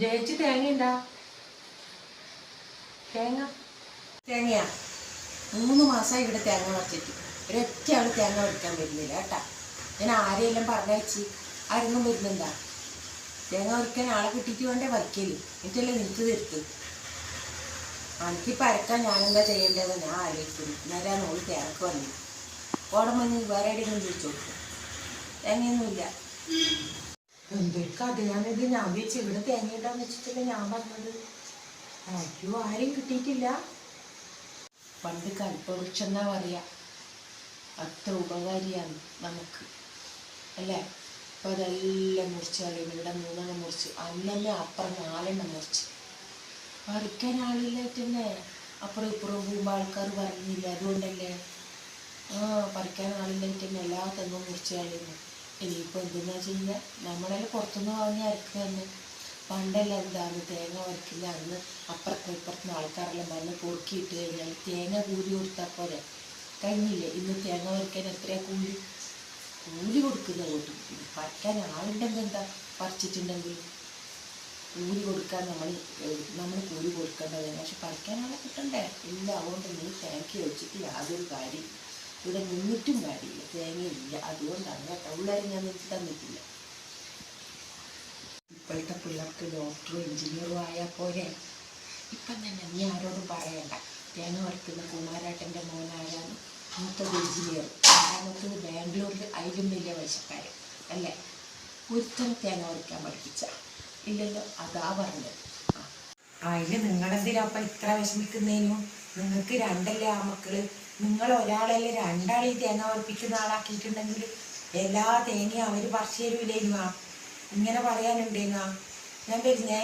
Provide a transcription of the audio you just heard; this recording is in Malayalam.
ജയിച്ച് തേങ്ങയുണ്ടാ? തേങ്ങ? തേങ്ങയാ. മൂന്ന് മാസമായി ഇവിടെ തേങ്ങ പറിച്ചിട്ട് ഒരൊറ്റ ആൾ തേങ്ങ പറിക്കാൻ വരുന്നില്ല കേട്ടാ. ഞാൻ ആരെയെല്ലാം പറഞ്ഞയച്ച്? ആരെങ്കിലും വരുന്നുണ്ടാ തേങ്ങ പറിക്കാൻ ആളെ കിട്ടിയിട്ട് വേണ്ടേ പറിക്കൽ എന്നിട്ടല്ലേ നിനക്ക് തരുത്ത്. എനിക്ക് പരക്കാൻ ഞാനെന്താ ചെയ്യേണ്ടത്? ഞാൻ ആലോചിക്കുന്നു. നേരാണ് നോക്കി തേങ്ങക്ക് വന്നു. ഓടം വന്ന് വേറെ എവിടെയെങ്കിലും ചോദിച്ചു തേങ്ങയൊന്നുമില്ല. എന്തൊരു കഥയാണിത് ഞാൻ വെച്ച് ഇവിടെ തേങ്ങയുണ്ടാന്ന് വെച്ചിട്ടില്ല ഞാൻ പറഞ്ഞത് അയ്യോ ആരെയും കിട്ടിയിട്ടില്ല. പണ്ട് കൽപ്പവൃക്ഷം എന്നാ അത്ര ഉപകാരിയാണ് നമുക്ക്. അല്ലേ? അപ്പൊ അതെല്ലാം മുറിച്ച് കളയും ഇവിടെ മൂന്നെണ്ണം മുറിച്ച്. അന്നന്നെ അപ്പുറം നാലെണ്ണം മുറിച്ച്. പറിക്കാൻ ആളില്ലായിട്ട് തന്നെ അപ്പുറം ഇപ്പുറം പോകുമ്പോൾ ആൾക്കാർ പറഞ്ഞില്ല? അതുകൊണ്ടല്ലേ. ആ പറിക്കാൻ ആളില്ലായിട്ട് തന്നെ എല്ലാ തെങ്ങും മുറിച്ച് കളയുന്നു. ഇനിയിപ്പോൾ എന്തെന്നാ ചെയ്യുക നമ്മളെല്ലാം പുറത്തുനിന്ന് വാങ്ങി അരക്കുക തന്നെ. പണ്ടെല്ലാം എന്താണ് തേങ്ങ വരയ്ക്കില്ല അന്ന് അപ്പുറത്തെ ഇപ്പുറത്തുനിന്ന് ആൾക്കാരെല്ലാം വന്ന് പൊറുക്കിയിട്ട് കഴിഞ്ഞാൽ തേങ്ങ കൂലി കൊടുത്താൽ പോലെ കഴിഞ്ഞില്ലേ? ഇന്ന് തേങ്ങ വരയ്ക്കാൻ എത്രയാ കൂലി? കൂലി കൊടുക്കുന്ന കൂട്ടും. പറിക്കാൻ ആളുണ്ടെങ്കിൽ എന്താ? പറിച്ചിട്ടുണ്ടെങ്കിൽ കൂലി കൊടുക്കാൻ നമ്മൾ നമ്മൾ കൂലി കൊടുക്കേണ്ടത് പക്ഷെ പറിക്കാൻ ആളെ കിട്ടണ്ടേ? ഇല്ല. അതുകൊണ്ട് നീ തേങ്ങ വെച്ചിട്ട് യാതൊരു കാര്യം ഇവിടെ നിന്നിട്ടും കാര്യമില്ല. തേങ്ങയില്ല. അതുകൊണ്ടാണ് കേട്ടോ. ഉള്ളവരെ ഞാൻ നിനക്ക് തന്നിട്ടില്ല. ഇപ്പോഴത്തെ പിള്ളേർക്ക് ഡോക്ടറും എഞ്ചിനീയറും ആയാൽ പോരെ. ഇപ്പം തന്നെ നീ ആരോടും പറയണ്ട. തേങ്ങ വറുക്കുന്ന കുമാരാട്ടന്റെ മോനാരാണ് മൂത്തത് എഞ്ചിനീയർ രണ്ടാമത്തത് ബാംഗ്ലൂരിൽ അതിലും വലിയ വശക്കാരൻ അല്ലേ? ഒരുത്തരം തേങ്ങ വറുക്കാൻ പഠിപ്പിച്ച. ഇല്ലല്ലോ അതാ പറഞ്ഞത്. ആ. അതിന് നിങ്ങളെന്തിനാ അപ്പം ഇത്ര വിഷമിക്കുന്നതിനും നിങ്ങൾക്ക് രണ്ടല്ലേ ആ മക്കൾ? നിങ്ങൾ ഒരാളല്ലേ? രണ്ടാളീ തേങ്ങ ഉറപ്പിക്കുന്ന ആളാക്കിയിട്ടുണ്ടെങ്കിൽ എല്ലാ തേങ്ങയും അവർ പറിച്ചു തരൂലേനുവാ. ഇങ്ങനെ പറയാനുണ്ടേങ്ങാ. ഞാൻ വരുന്നേ